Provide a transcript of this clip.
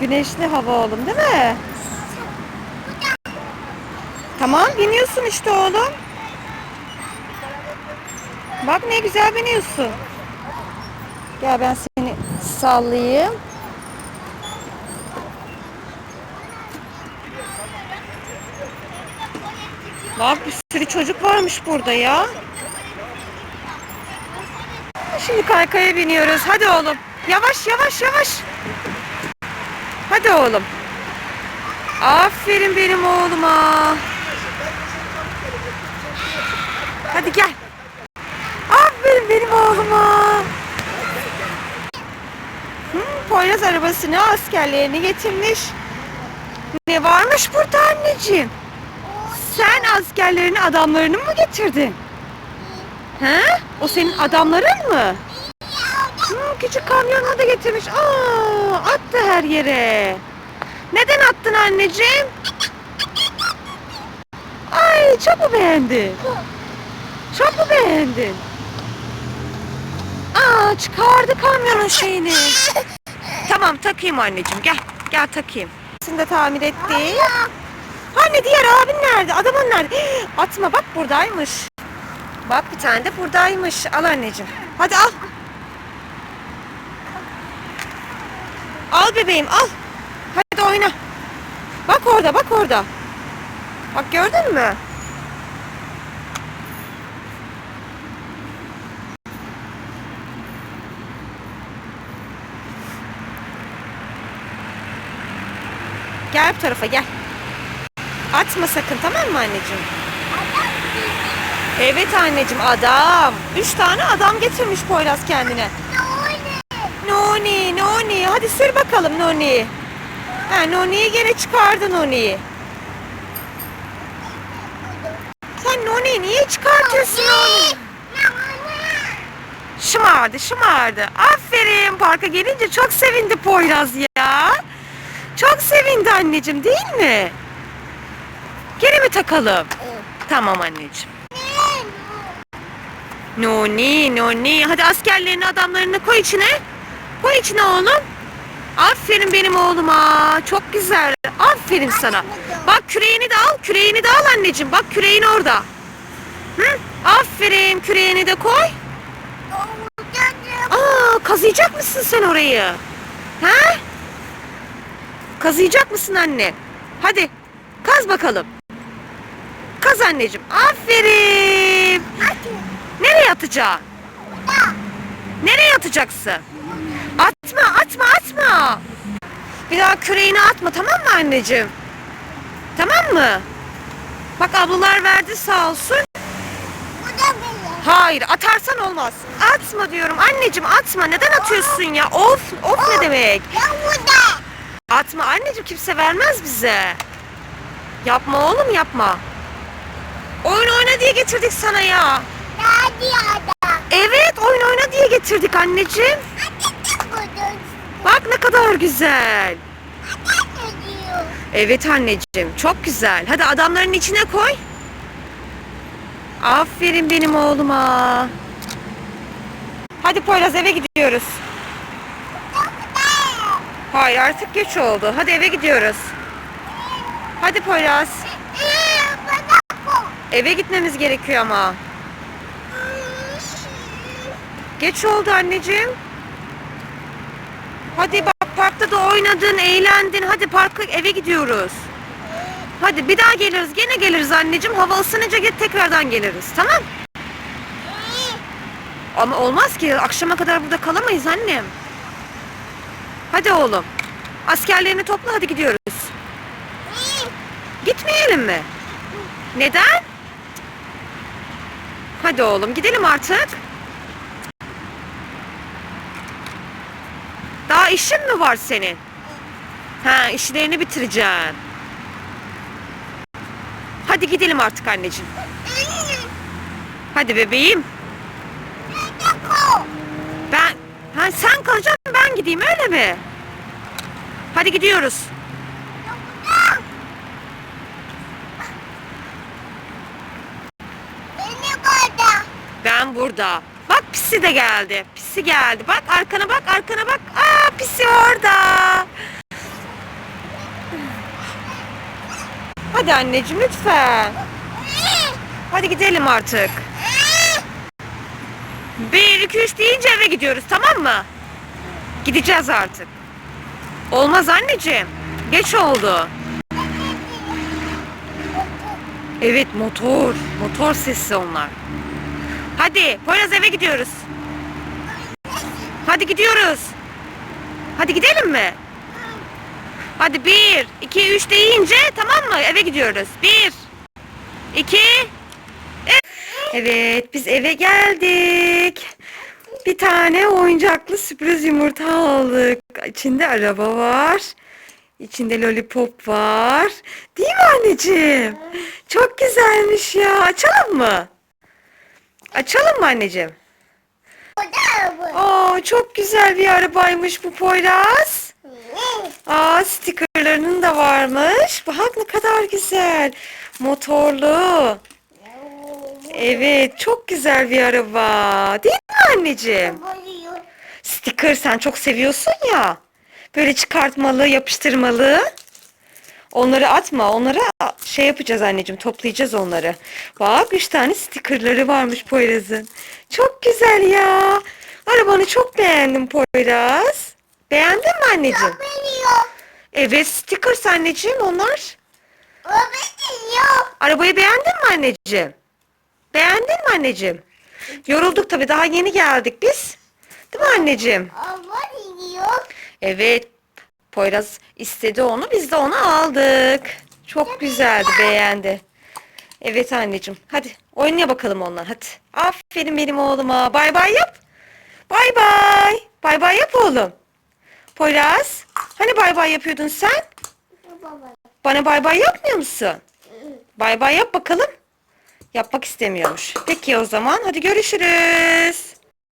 Güneşli hava oğlum değil mi? Tamam biniyorsun işte oğlum. Bak ne güzel biniyorsun. Gel ben seni sallayayım. Bak bir sürü çocuk varmış burada ya. Şimdi kaykaya biniyoruz. Hadi oğlum. Yavaş yavaş yavaş. Hadi oğlum. Aferin benim oğluma. Hadi gel. Aferin benim oğluma. Hmm, Poyraz arabasını askerlerini getirmiş. Ne varmış burada anneciğim? Sen askerlerini adamlarını mı getirdin? He? O senin adamların mı? Hmm, küçük kamyonla da getirmiş. Aa, attı her yere. Neden attın anneciğim? Ay çok mu beğendin? Çok mu beğendin? Aa çıkardı kamyonun şeyini. Tamam takayım anneciğim gel. Gel takayım. Seni de tamir etti. Hani diğer abin nerede? Adamın nerede? Atma bak buradaymış. Bak bir tane de buradaymış. Al anneciğim. Hadi al. Al bebeğim al. Hadi oyna. Bak orada bak orada. Bak gördün mü? Gel bu tarafa gel. Atma sakın tamam mı anneciğim? Evet anneciğim adam. Üç tane adam getirmiş Poyraz kendine. Noni, Noni. Hadi sür bakalım Noni. Ha, Noni'yi gene çıkardın Noni'yi. Sen Noni'yi niye çıkartıyorsun onu? Şımardı, şımardı. Aferin parka gelince çok sevindi Poyraz ya. Çok sevindi anneciğim değil mi? Gene mi takalım? Tamam anneciğim. Noni, Noni. Hadi askerlerini, adamlarını koy içine. Koy içine oğlum. Aferin benim oğluma. Çok güzel. Aferin sana. Bak küreğini de al. Küreğini de al anneciğim. Bak küreğin orada. Hı? Aferin. Küreğini de koy. Aa, kazıyacak mısın sen orayı? Ha? Kazıyacak mısın anne? Hadi. Kaz bakalım. Kaz anneciğim. Aferin. Nereye atacaksın? Nereye atacaksın? Atma, atma, atma. Bir daha küreğini atma tamam mı anneciğim? Tamam mı? Bak ablalar verdi sağ olsun. Hayır, atarsan olmaz. Atma diyorum. Anneciğim atma. Neden atıyorsun ya? Of, of ne demek? Atma anneciğim kimse vermez bize. Yapma oğlum yapma. Oyun oyna diye getirdik sana ya. Evet oyun oyna diye getirdik anneciğim. Bak ne kadar güzel. Evet anneciğim çok güzel. Hadi adamların içine koy. Aferin benim oğluma. Hadi Poyraz eve gidiyoruz. Hayır artık geç oldu. Hadi eve gidiyoruz. Hadi Poyraz. Eve gitmemiz gerekiyor ama. Geç oldu anneciğim. Hadi bak parkta da oynadın, eğlendin. Hadi parka eve gidiyoruz. Hadi bir daha geliriz. Gene geliriz anneciğim. Hava ısınınca git tekrardan geliriz. Tamam? Ama olmaz ki. Akşama kadar burada kalamayız annem. Hadi oğlum. Askerlerini topla hadi gidiyoruz. Gitmeyelim mi? Neden? Hadi oğlum gidelim artık. Daha işin mi var senin? Ha işlerini bitireceksin. Hadi gidelim artık anneciğim. Hadi bebeğim. Ben ha sen kalacaksın ben gideyim öyle mi? Hadi gidiyoruz. Ben burada. Pisi de geldi. Pisi geldi. Bak arkana bak arkana bak. Aa pisi orada. Hadi anneciğim lütfen. Hadi gidelim artık. Bir, iki, üç deyince eve gidiyoruz tamam mı? Gideceğiz artık. Olmaz anneciğim. Geç oldu. Evet motor. Motor sesi onlar. Hadi Poyraz eve gidiyoruz. Hadi gidiyoruz. Hadi gidelim mi? Hadi bir, iki, üç deyince tamam mı? Eve gidiyoruz. Bir, iki, üç. Evet biz eve geldik. Bir tane oyuncaklı sürpriz yumurta aldık. İçinde araba var. İçinde lollipop var. Değil mi anneciğim? Çok güzelmiş ya. Açalım mı? Açalım mı anneciğim? Oo çok güzel bir arabaymış bu Poyraz. Aa stikerlerinin de varmış. Bak ne kadar güzel. Motorlu. Evet çok güzel bir araba. Değil mi anneciğim? Sticker sen çok seviyorsun ya. Böyle çıkartmalı, yapıştırmalı. Onları atma. Onları şey yapacağız anneciğim. Toplayacağız onları. Bak üç tane stickerları varmış Poyraz'ın. Çok güzel ya. Arabanı çok beğendim Poyraz. Beğendin mi anneciğim? Evet stickers anneciğim onlar. Arabayı beğendin mi anneciğim? Beğendin mi anneciğim? Yorulduk tabii daha yeni geldik biz. Değil mi anneciğim? Evet. Poyraz istedi onu. Biz de onu aldık. Çok güzeldi. Beğendi. Evet anneciğim. Hadi oynaya bakalım onlar. Hadi. Aferin benim oğluma. Bay bay yap. Bay bay. Bay bay yap oğlum. Poyraz. Hani bay bay yapıyordun sen? Bana bay bay yapmıyor musun? Bay bay yap bakalım. Yapmak istemiyormuş. Peki o zaman hadi görüşürüz.